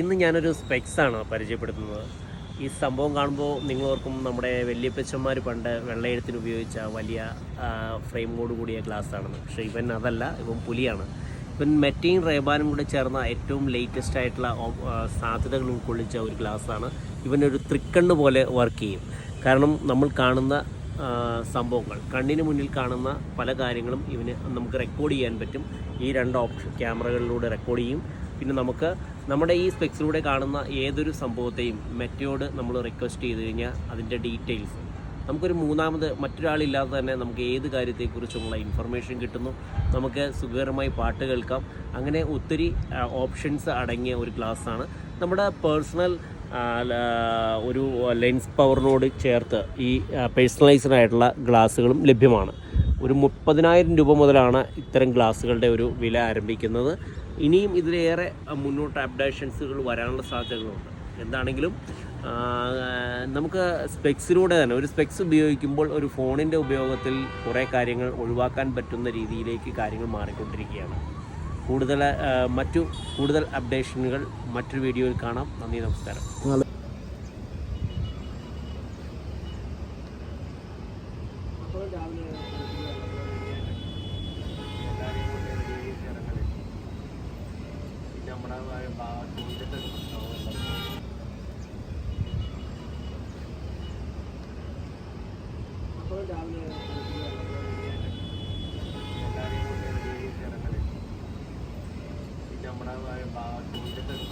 ഇന്ന് ഞാനൊരു സ്പെക്സാണ് പരിചയപ്പെടുത്തുന്നത്. ഈ സംഭവം കാണുമ്പോൾ നിങ്ങൾ ഓർക്കും നമ്മുടെ വല്യപ്പച്ചന്മാർ പണ്ട് വെള്ളയെഴുത്തിന് ഉപയോഗിച്ച വലിയ ഫ്രെയിമോട് കൂടിയ ഗ്ലാസ് ആണെന്ന് പക്ഷേ ഇവൻ അതല്ല ഇവൻ പുലിയാണ്. ഇവൻ മെറ്റീൻ റേബാനും കൂടെ ചേർന്ന ഏറ്റവും ലേറ്റസ്റ്റ് ആയിട്ടുള്ള സാധ്യതകൾ ഉൾക്കൊള്ളിച്ച ഒരു ഗ്ലാസ്സാണ്. ഇവനൊരു തൃക്കണ്ണ് പോലെ വർക്ക് ചെയ്യും. കാരണം നമ്മൾ കാണുന്ന സംഭവങ്ങൾ കണ്ണിന് മുന്നിൽ കാണുന്ന പല കാര്യങ്ങളും ഇവന് നമുക്ക് റെക്കോർഡ് ചെയ്യാൻ പറ്റും. ഈ രണ്ട് ഓപ്ഷൻ ക്യാമറകളിലൂടെ റെക്കോർഡ് ചെയ്യും. പിന്നെ നമുക്ക് നമ്മുടെ ഈ സ്പെക്സിലൂടെ കാണുന്ന ഏതൊരു സംഭവത്തെയും മെറ്റയോട് നമ്മൾ റിക്വസ്റ്റ് ചെയ്ത് കഴിഞ്ഞാൽ അതിന്റെ ഡീറ്റെയിൽസ് നമുക്കൊരു മൂന്നാമത് മറ്റൊരാളില്ലാതെ തന്നെ നമുക്ക് ഏത് കാര്യത്തെക്കുറിച്ചുമുള്ള ഇൻഫർമേഷൻ കിട്ടുന്നു. നമുക്ക് സുഖകരമായി പാട്ട് കേൾക്കാം. അങ്ങനെ ഒത്തിരി ഓപ്ഷൻസ് അടങ്ങിയ ഒരു ക്ലാസ്സാണ് നമ്മുടെ പേഴ്സണൽ ഒരു ലെൻസ് പവറിനോട് ചേർത്ത് ഈ പേഴ്സണലൈസ്ഡ് ആയിട്ടുള്ള ഗ്ലാസ്സുകളും ലഭ്യമാണ്. ഒരു മുപ്പതിനായിരം രൂപ മുതലാണ് ഇത്തരം ഗ്ലാസ്സുകളുടെ ഒരു വില ആരംഭിക്കുന്നത്. ഇനിയും ഇതിലേറെ മുന്നോട്ട് അപ്ഡേഷൻസുകൾ വരാനുള്ള സാധ്യതകളുണ്ട്. എന്താണെങ്കിലും നമുക്ക് സ്പെക്സിലൂടെ തന്നെ ഒരു സ്പെക്സ് ഉപയോഗിക്കുമ്പോൾ ഒരു ഫോണിന്റെ ഉപയോഗത്തിൽ കുറേ കാര്യങ്ങൾ ഒഴിവാക്കാൻ പറ്റുന്ന രീതിയിലേക്ക് കാര്യങ്ങൾ മാറിക്കൊണ്ടിരിക്കുകയാണ്. കൂടുതൽ മറ്റു കൂടുതൽ അപ്ഡേഷനുകൾ മറ്റൊരു വീഡിയോയിൽ കാണാം. നന്ദി നമസ്കാരം. നമ്മുടെ ചൂണ്ടിന്റെ ഒരു പിന്നെ നമ്മുടെ ചൂണ്ടിന്റെ ഒരു